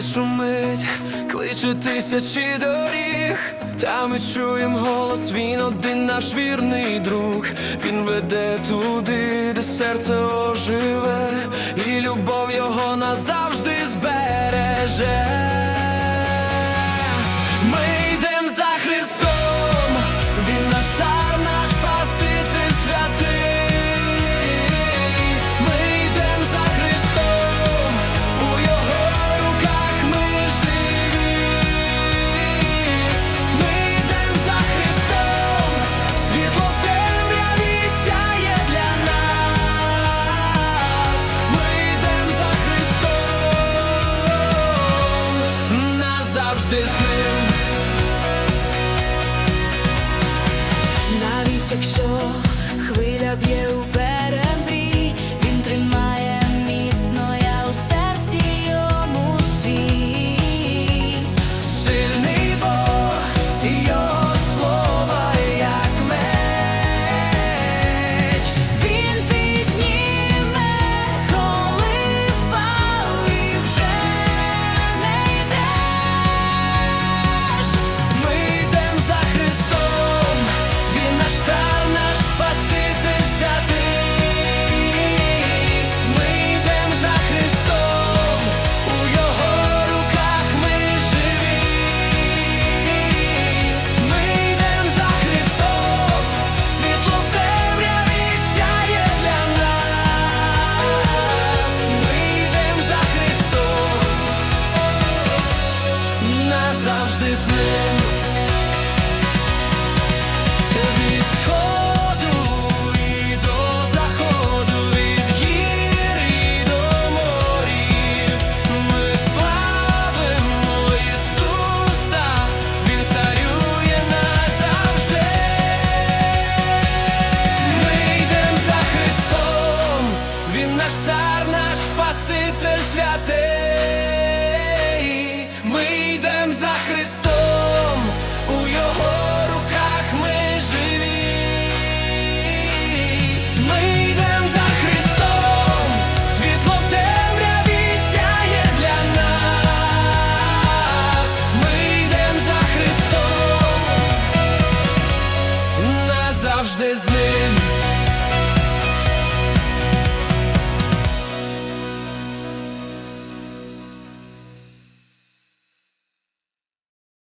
шумить, кличе тисячі доріг, та ми чуєм голос, він один наш вірний друг. Він веде туди, де серце оживе, і любов завжди з ним.